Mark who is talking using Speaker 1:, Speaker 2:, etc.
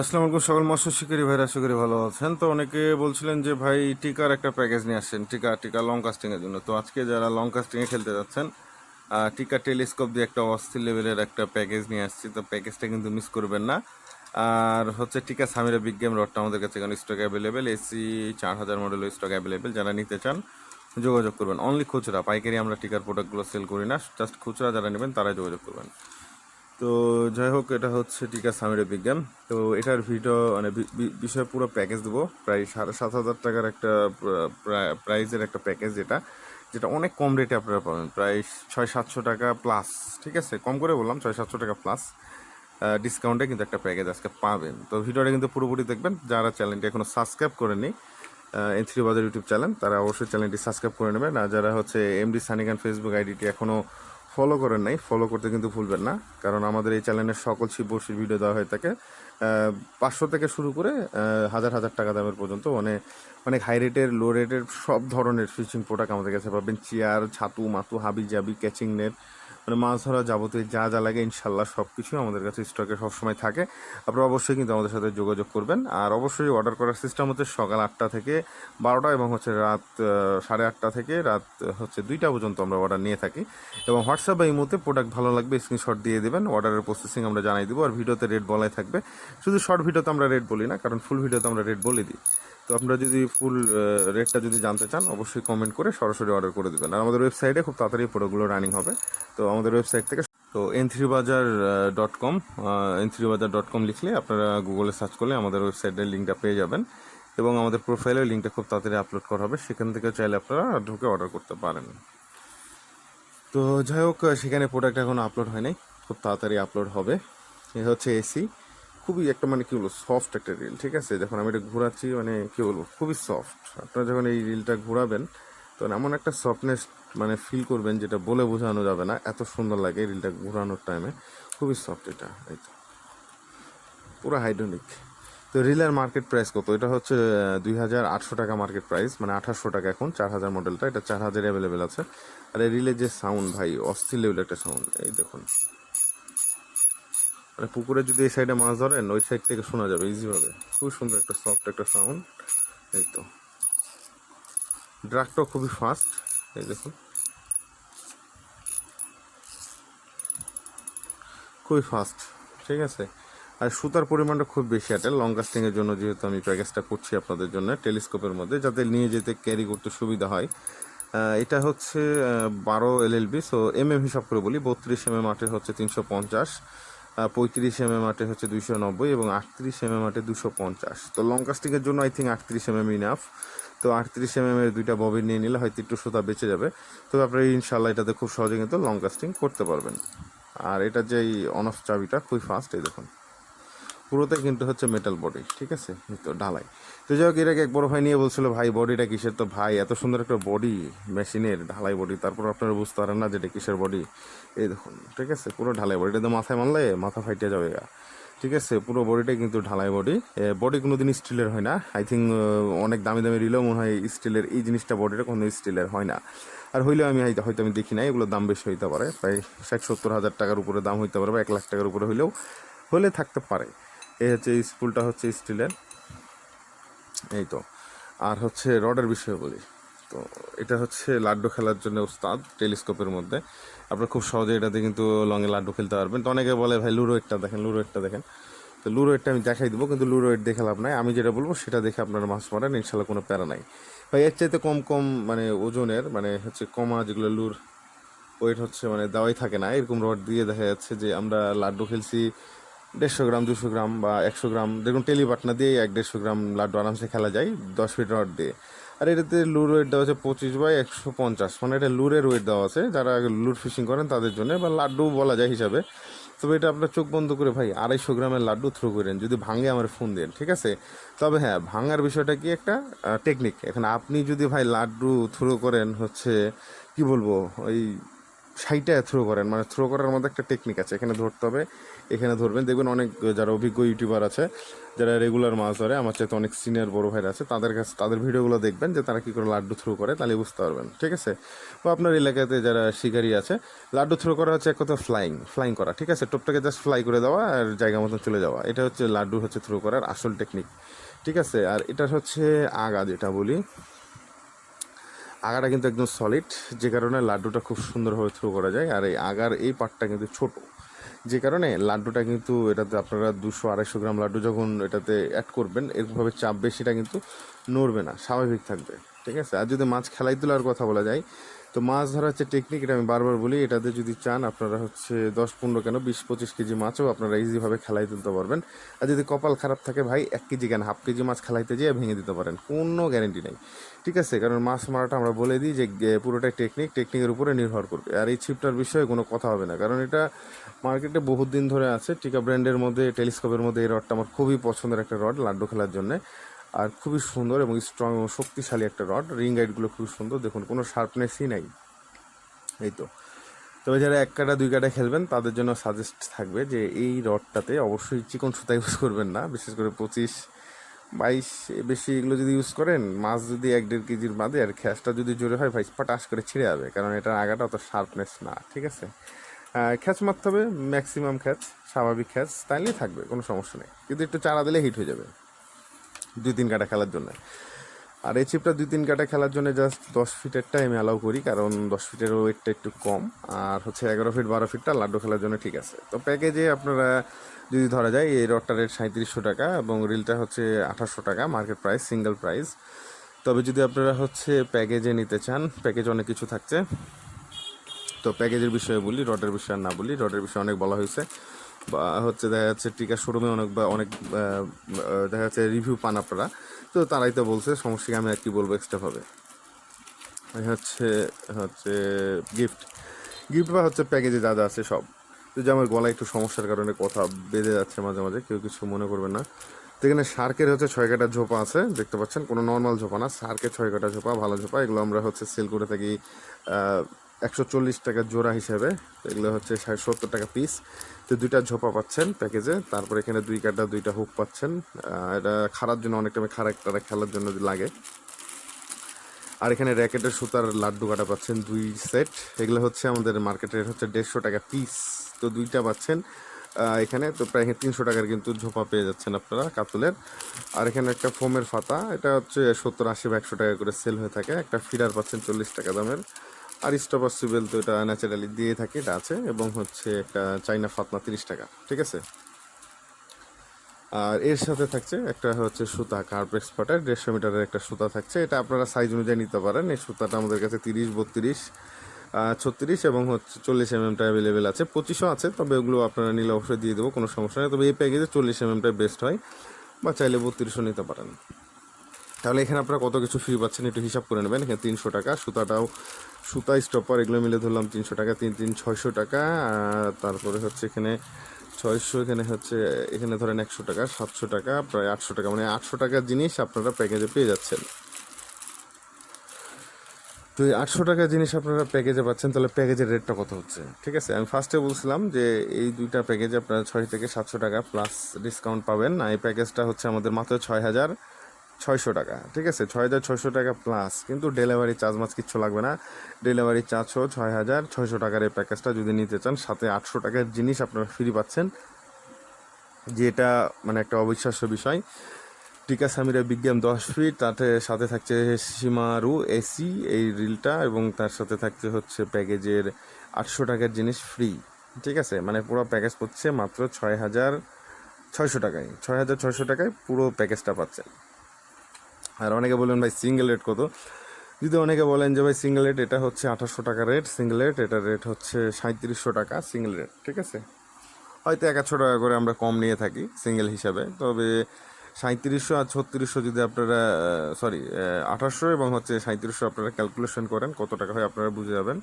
Speaker 1: আসসালামু আলাইকুম সকল মৎস্য শিকারী ভাইরা, আশা করি ভালো আছেন। তো অনেকে বলছিলেন যে, ভাই, টিকার একটা প্যাকেজ নিয়ে আসছেন টিকা টিকা লং কাস্টিং এর জন্য। তো আজকে যারা লং কাস্টিং এ খেলতে যাচ্ছেন টিকা টেলিস্কোপ দিয়ে একটা অস্থির লেভেলের একটা প্যাকেজ নিয়ে আসছি। তো প্যাকেজটা কিন্তু মিস করবেন না। আর হচ্ছে টিকা সামিরা বিগ গেম রডটা আমাদের কাছে এখন স্টক অ্যাভেলেবেল এসি চার হাজার মডেল স্টক অ্যাভেলেবেল যারা নিতে চান, যোগাযোগ করবেন। অনলি খুচরা, পাইকারি আমরা টিকার প্রোডাক্টগুলো সেল করি না জাস্ট খুচরা যারা নেবেন তারাই যোগাযোগ করবেন। তো যাই হোক, এটা হচ্ছে টিকা সামিরের বিজ্ঞান। তো এটার ভিডিও মানে বি- বি- পুরো প্যাকেজ দেবো। প্রায় সাড়ে সাত হাজার টাকার একটা প্রাইজের একটা প্যাকেজ যেটা যেটা অনেক কম রেটে আপনারা পাবেন। প্রায় ছয় সাতশো টাকা প্লাস ঠিক আছে? কম করে বললাম, ছয় সাতশো টাকা প্লাস ডিসকাউন্টে কিন্তু একটা প্যাকেজ আজকে পাবেন। তো ভিডিওটা কিন্তু পুরোপুরি দেখবেন। যারা চ্যানেলটি এখনও সাবস্ক্রাইব করেনি N three Bazaar YouTube channel তারা অবশ্যই চ্যানেলটি সাবস্ক্রাইব করে নেবেন। আর যারা হচ্ছে এমডি সানিগান ফেসবুক আইডিটি এখনও ফলো করেন নাই ফলো করতে কিন্তু ভুলবেন না, কারণ আমাদের এই চ্যানেলের সকল শিব বর্ষির ভিডিও দেওয়া হয়ে থাকে। পাঁচশো থেকে শুরু করে হাজার হাজার টাকা দামের পর্যন্ত অনেক অনেক হাই রেটের লো রেটের সব ধরনের ফিশিং প্রোডাক্ট আমাদের কাছে পাবেন। চেয়ার, ছাতু, মাতু হাবি জাবি ক্যাচিং নেট মানে মাছ ধরা যাবতীয় যা যা লাগে ইনশাল্লাহ সব কিছুই আমাদের কাছে স্টকে সবসময় থাকে। আপনারা অবশ্যই কিন্তু আমাদের সাথে যোগাযোগ করবেন। আর অবশ্যই অর্ডার করার সিস্টেম হচ্ছে সকাল আটটা থেকে বারোটা এবং হচ্ছে রাত সাড়ে আটটা থেকে রাত, হচ্ছে দুইটা পর্যন্ত আমরা অর্ডার নিয়ে থাকি। এবং হোয়াটসঅ্যাপ বা ইমোতে প্রোডাক্ট ভালো লাগবে স্ক্রিনশট দিয়ে দেবেন। অর্ডারের প্রসেসিং আমরা জানাই দেবো। আর ভিডিওতে রেট বলাই থাকবে। শুধু শর্ট ভিডিওতে আমরা রেট বলি না, কারণ ফুল ভিডিওতে আমরা রেট বলে দিই। তো আপনারা যদি ফুল রেটটা যদি জানতে চান, অবশ্যই কমেন্ট করে সরাসরি অর্ডার করে দেবেন। আর আমাদের ওয়েবসাইটে খুব তাড়াতাড়ি প্রোডাক্টগুলো রানিং হবে। তো আমাদের ওয়েবসাইট থেকে তো N three Bazaar dot com N three Bazaar dot com লিখলে আপনারা গুগলে সার্চ করলে আমাদের ওয়েবসাইটের লিঙ্কটা পেয়ে যাবেন। এবং আমাদের প্রোফাইলের লিঙ্কটা খুব তাড়াতাড়ি আপলোড করা হবে। সেখান থেকে চাইলে আপনারা ঢুকে অর্ডার করতে পারেন। তো যাই হোক সেখানে প্রোডাক্ট এখন আপলোড হয় নাই। খুব তাড়াতাড়ি আপলোড হবে। এ হচ্ছে এসি খুবই একটা মানে কী বলব সফট একটা রিল ঠিক আছে? যখন আমি এটা ঘোরাচ্ছি মানে কী বলব, খুবই সফট আপনারা যখন এই রিলটা ঘোরাবেন, তখন এমন একটা সফটনেস মানে ফিল করবেন যেটা বলে বোঝানো যাবে না, এত সুন্দর লাগে এই রিলটা ঘোরানোর টাইমে খুবই সফট এটা, এই তো। পুরো হাইড্রোনিক তো রিলের মার্কেট প্রাইস কত? এটা হচ্ছে দুই হাজার আটশো টাকা মার্কেট প্রাইস মানে আঠাশশো টাকা এখন, চার হাজার মডেলটা এটা চার হাজার অ্যাভেলেবেল আছে। আর এই রিলের যে সাউন্ড ভাই, অস্থির লেভেল একটা সাউন্ড এই দেখুন। মানে পুকুরে যদি এই সাইডে মাছ ধরেন, ওই সাইড থেকে শোনা যাবে ইজিভাবে খুব সুন্দর একটা সফট একটা সাউন্ড এই তো। ড্রাগটাও খুবই ফাস্ট এই দেখুন। খুবই ফাস্ট ঠিক আছে? আর সুতার পরিমাণটা খুব বেশি আটে লং কাস্টিংয়ের জন্য যেহেতু আমি প্যাকেজটা করছি আপনাদের জন্য টেলিস্কোপের মধ্যে, যাতে নিয়ে যেতে ক্যারি করতে সুবিধা হয়। এটা হচ্ছে বারো L LLB so M M হিসাব করে বলি। বত্রিশ এম এম আটে হচ্ছে তিনশো পঞ্চাশ। পঁয়ত্রিশ এম এম আটে হচ্ছে দুইশো নব্বই এবং আটত্রিশ এম এম আটে দুশো পঞ্চাশ। তো লং কাস্টিংয়ের জন্য আই থিঙ্ক আটত্রিশ এম এম ইনাফ তো আটত্রিশ এম এম এর দুইটা ববি নিয়ে নিলে হয়তো একটু সুতা বেঁচে যাবে। তবে আপনারা ইনশাল্লাহ এটাতে খুব সহজে কিন্তু লং কাস্টিং করতে পারবেন। আর এটা যে অন অফ চাবিটা, খুবই ফাস্ট এই দেখুন। পুরোটাই কিন্তু হচ্ছে মেটাল বডি ঠিক আছে? তো ঢালাই। তো যাই হোক, এর এক বড় ভাই নিয়ে বলছিল, ভাই বডিটা কিসের তো ভাই? এত সুন্দর একটা বডি মেশিনের ঢালাই বডি তারপর আপনারা বুঝতে পারেন না যে এটা কিসের বডি এই দেখুন, ঠিক আছে? পুরো ঢালাই বডি এটা তো মাথায় মারলে মাথা ফাইটে যাবে গা। ঠিক আছে? পুরো বডিটাই কিন্তু ঢালাই বডি বডি কোনো কোনোদিন স্টিলের হয় না। আই থিঙ্ক অনেক দামি দামি রিলেও মনে হয় স্টিলের, এই জিনিসটা বডিটা কোনো স্টিলের হয় না। আর হইলেও আমি হয়তো আমি দেখি না এগুলোর দাম বেশি হইতে পারে। প্রায় ষাট সত্তর হাজার টাকার উপরে দাম হইতে পারে বা এক লাখ টাকার উপরে হইলেও হলে থাকতে পারে। এই হচ্ছে স্পুলটা হচ্ছে স্টিলের। এই তো। আর হচ্ছে রডের বিষয়ে বলি। তো এটা হচ্ছে লাড্ডু খেলার জন্য উস্তাদ টেলিস্কোপের মধ্যে। আপনারা খুব সহজে এটাতে কিন্তু লংয়ে লাড্ডু খেলতে পারবেন। তো অনেকে বলে, ভাই, লুরো একটা দেখেন, লুরো একটা দেখেন। তো লুরো একটা আমি দেখাই দেবো, কিন্তু লুরো এট দেখে লাভ নাই। আমি যেটা বলব, সেটা দেখে আপনারা মাছ মারেন, ইনশাল্লাহ কোনো প্যারা নাই। ভাই, এর চাইতে কম কম মানে ওজনের মানে হচ্ছে কমা যেগুলো লুর, ওয়েট হচ্ছে মানে দেওয়াই থাকে না। এরকম রড দিয়ে দেখা যাচ্ছে যে আমরা লাড্ডু খেলছি দেড়শো গ্রাম, দুশো গ্রাম বা একশো গ্রাম, দেখুন টেলিবাটনা দিয়ে এক দেড়শো গ্রাম লাড্ডু আরামসে খেলা যায়, দশ ফিট রড দিয়ে। আর এটাতে লুর ওয়েট দেওয়া আছে পঁচিশ বাই একশো পঞ্চাশ মানে এটা লুরের ওয়েট দেওয়া আছে, যারা লুর ফিশিং করেন তাদের জন্য, বা লাড্ডু বলা যায় হিসাবে। তবে এটা আপনার চোখ বন্ধ করে ভাই, আড়াইশো গ্রামের লাড্ডু থ্রো করেন যদি ভাঙে আমার ফোন দেন, ঠিক আছে? তবে হ্যাঁ ভাঙার বিষয়টা কি একটা টেকনিক এখন আপনি যদি ভাই লাড্ডু থ্রো করেন হচ্ছে, কি বলব, ওই সাইটা থ্রো করেন। মানে থ্রো করার মধ্যে একটা টেকনিক আছে। এখানে ধরতে হবে, এখানে ধরবেন। দেখবেন অনেক যারা অভিজ্ঞ ইউটিউবার আছে, যারা রেগুলার মাছ ধরে, আমার চাইতে অনেক সিনিয়র বড় ভাইরা আছে, তাদের কাছে, তাদের ভিডিওগুলো দেখবেন যে তারা কী করে লাড্ডু থ্রো করে, তাহলে বুঝতে পারবেন। ঠিক আছে? বা আপনার এলাকাতে যারা শিকারি আছে, লাড্ডু থ্রো করা হচ্ছে এক কথা ফ্লাইং ফ্লাইং করা। ঠিক আছে? টোপটাকে জাস্ট ফ্লাই করে দেওয়া আর জায়গা মতন চলে যাওয়া। এটা হচ্ছে লাড্ডু হচ্ছে থ্রো করার আসল টেকনিক ঠিক আছে? আর এটা হচ্ছে আগা, যেটা বলি। আগাটা কিন্তু একদম সলিড যে কারণে লাড্ডুটা খুব সুন্দরভাবে থ্রো করা যায়। আর এই আগার এই পার্টটা কিন্তু ছোট। যে কারণে লাড্ডুটা কিন্তু এটাতে আপনারা দুশো, আড়াইশো গ্রাম লাড্ডু যখন এটাতে অ্যাড করবেন, এরকমভাবে চাপ বেশিটা কিন্তু নড়বে না, স্বাভাবিক থাকবে। ঠিক আছে? আর যদি মাছ খেলাই তোলার কথা বলা যায়, তো মাছ ধরার হচ্ছে টেকনিক এটা আমি বারবার বলি, এটাতে যদি চান আপনারা হচ্ছে দশ, পনেরো কেন, বিশ, পঁচিশ কেজি মাছও আপনারা ইজিভাবে খেলাই তুলতে পারবেন। আর যদি কপাল খারাপ থাকে ভাই, এক কেজি কেন, হাফ কেজি মাছ খেলাইতে যেয়ে ভেঙে দিতে পারেন, কোনো গ্যারেন্টি নেই। ঠিক আছে, কারণ মাছ মারাটা আমরা বলে দিই যে পুরোটাই টেকনিক টেকনিকের উপরে নির্ভর করবে। আর এই ছিপটার বিষয়ে কোনো কথা হবে না, কারণ এটা মার্কেটে বহুত দিন ধরে আছে। টিকা ব্র্যান্ডের মধ্যে টেলিস্কোপের মধ্যে এই রডটা আমার খুবই পছন্দের একটা রড লাড্ডু খেলার জন্য। আর খুবই সুন্দর এবং স্ট্রং এবং শক্তিশালী একটা রড রিং গাইডগুলো খুবই সুন্দর। দেখুন, কোনো শার্পনেসই নাই। এই তো। তবে যারা এক কাটা, দুই কাটা খেলবেন, তাদের জন্য সাজেস্ট থাকবে যে, এই রডটাতে অবশ্যই চিকন সুতা ইউজ করবেন না, বিশেষ করে পঁচিশ বাইশ বেশি এগুলো যদি ইউজ করেন, মাছ যদি এক দেড় কেজির বাঁধে আর খ্যাসটা যদি জোরে হয় ভাই পটাশ করে ছিঁড়ে যাবে, কারণ এটার আগাটা অত শার্পনেস না, ঠিক আছে? খ্যাচ মারতে হবে ম্যাক্সিমাম খ্যাচ স্বাভাবিক খ্যাচ তাইলেই থাকবে, কোনো সমস্যা নেই। কিন্তু একটু চারা দিলে হিট হয়ে যাবে, দুই তিন কাটা খেলার জন্য। আর এই চিপটা দুই তিন কাটা খেলার জন্য জাস্ট দশ ফিটেরটা আমি অ্যালাউ করি, কারণ দশ ফিটের ওয়েটটা একটু কম। আর হচ্ছে এগারো ফিট, বারো ফিটটা লাড্ডু খেলার জন্য ঠিক আছে। তো প্যাকেজে আপনারা যদি ধরা যায়, এই রডটা রেট সাঁত্রিশশো টাকা এবং রিলটা হচ্ছে আঠাশশো টাকা মার্কেট প্রাইস সিঙ্গেল প্রাইস তবে যদি আপনারা হচ্ছে প্যাকেজে নিতে চান প্যাকেজ অনেক কিছু থাকছে। তো প্যাকেজের বিষয়ে বলি, রডের বিষয়ে না বলি, রডের বিষয়ে অনেক বলা হয়েছে। বা হচ্ছে দেখা যাচ্ছে টিকা শোরুমে অনেক বা অনেক দেখা যাচ্ছে রিভিউ পান আপনারা। তো তারাই তো বলছে, সমস্যাকে আমি আর কি বলব এক্সট্রা হবে হচ্ছে হচ্ছে গিফট গিফট বা হচ্ছে প্যাকেজে যা যা আছে সব। তো যে আমার গলায় একটু সমস্যার কারণে কথা বেঁধে যাচ্ছে মাঝে মাঝে, কেউ কিছু মনে করবেন না। তো এখানে শার্কের হচ্ছে ছয় কাটা ঝোপা আছে, দেখতে পাচ্ছেন? কোনো নর্মাল ঝোপা না, শার্কের ছয় কাটা ঝোপা, ভালো ঝোপা। এগুলো আমরা হচ্ছে সেল করে থাকি একশো চল্লিশ টাকা জোড়া হিসেবে। এগুলো হচ্ছে সত্তর টাকা পিস তো দুইটা ঝোপা পাচ্ছেন প্যাকেজে। তারপর এখানে দুই কাটা, দুইটা হুক পাচ্ছেন। এটা খারার জন্য অনেক টাইমে খারাপ একটা খেলার জন্য লাগে। আর এখানে র্যাকেটের সুতার লাড্ডু কাটা পাচ্ছেন দুই সেট। এগুলো হচ্ছে আমাদের মার্কেটের হচ্ছে দেড়শো টাকা পিস তো দুইটা পাচ্ছেন। এখানে তো প্রায় তিনশো টাকার কিন্তু ঝোপা পেয়ে যাচ্ছেন আপনারা কাতলের। আর এখানে একটা ফোমের ফাতা। এটা হচ্ছে সত্তর আশি বা একশো টাকা করে সেল হয়ে থাকে। একটা ফিডার পাচ্ছেন চল্লিশ টাকা দামের। আর সিবেল তো এটা ন্যাচারালি দিয়ে থাকে, এটা আছে, এবং হচ্ছে একটা চাইনা ফাতনা তিরিশ টাকা, ঠিক আছে? আর এর সাথে থাকছে একটা হচ্ছে সুতা কার্প এক্সপার্টের দেড়শো মিটারের একটা সুতা থাকছে, এটা আপনারা সাইজ অনুযায়ী নিতে পারেন। এই সুতাটা আমাদের কাছে তিরিশ, বত্রিশ ছত্রিশ এবং হচ্ছে চল্লিশ এমএমটা অ্যাভেলেবেল আছে। পঁচিশও আছে, তবে ওগুলো আপনারা নিলে অবশ্যই দিয়ে দেবো, কোনো সমস্যা নেই। তবে এই প্যাকেজে চল্লিশ এমএমটাই বেস্ট হয়, বা চাইলে বত্রিশও নিতে পারেন। তাহলে এখানে আপনারা কত কিছু ফ্রি পাচ্ছেন একটু হিসাব করে নেবেন। এখানে তিনশো টাকা, সুতাটাও সুতা স্টপার এগুলো মিলে ধরলাম তিনশো টাকা, তিন তিন, ছয়শো টাকা, আর তারপরে হচ্ছে এখানে ছয়শো, এখানে হচ্ছে, এখানে ধরেন একশো টাকা, সাতশো টাকা, প্রায় আটশো টাকা মানে আটশো টাকার জিনিস আপনারা প্যাকেজে পেয়ে যাচ্ছেন। তো এই আটশো টাকার জিনিস আপনারা প্যাকেজে পাচ্ছেন, তাহলে প্যাকেজের রেটটা কত হচ্ছে? ঠিক আছে, আমি ফার্স্টে বলছিলাম যে এই দুইটা প্যাকেজে আপনারা ছয় থেকে সাতশো টাকা প্লাস ডিসকাউন্ট পাবেন। এই প্যাকেজটা হচ্ছে আমাদের মাত্র ছয় হাজার ছয়শো টাকা, ঠিক আছে? ছয় হাজার ছয়শো টাকা প্লাস কিন্তু ডেলিভারি চার্জ মাছ কিচ্ছু লাগবে না। ডেলিভারি চার্জও ছয় হাজার ছয়শো টাকার এই প্যাকেজটা যদি নিতে চান, সাথে আটশো টাকার জিনিস আপনারা ফ্রি পাচ্ছেন। যেটা মানে একটা অবিশ্বাস্য বিষয়। টিকা সামিরা বিজ্ঞান দশ ফিট তাতে সাথে থাকছে সীমারু এসি এই রিলটা এবং তার সাথে থাকছে হচ্ছে প্যাকেজের আটশো টাকার জিনিস ফ্রি ঠিক আছে? মানে পুরো প্যাকেজ পড়ছে মাত্র ছয় হাজার ছয়শো টাকায়। ছয় হাজার ছয়শো টাকায় পুরো প্যাকেজটা পাচ্ছেন। আর অনেকে বলেন, ভাই সিঙ্গেল রেট কত? যদি অনেকে বলেন যে, ভাই সিঙ্গেল রেট এটা হচ্ছে আঠাশশো টাকা রেট সিঙ্গেল রেট এটার রেট হচ্ছে সাঁত্রিশশো টাকা সিঙ্গেল রেট ঠিক আছে? হয়তো একাশো টাকা করে আমরা কম নিয়ে থাকি সিঙ্গেল হিসাবে, তবে সাঁত্রিশশো আর ছত্রিশশো যদি আপনারা সরি আঠাশশো এবং হচ্ছে সাঁত্রিশশো আপনারা ক্যালকুলেশন করেন, কত টাকা হয় আপনারা বুঝে যাবেন।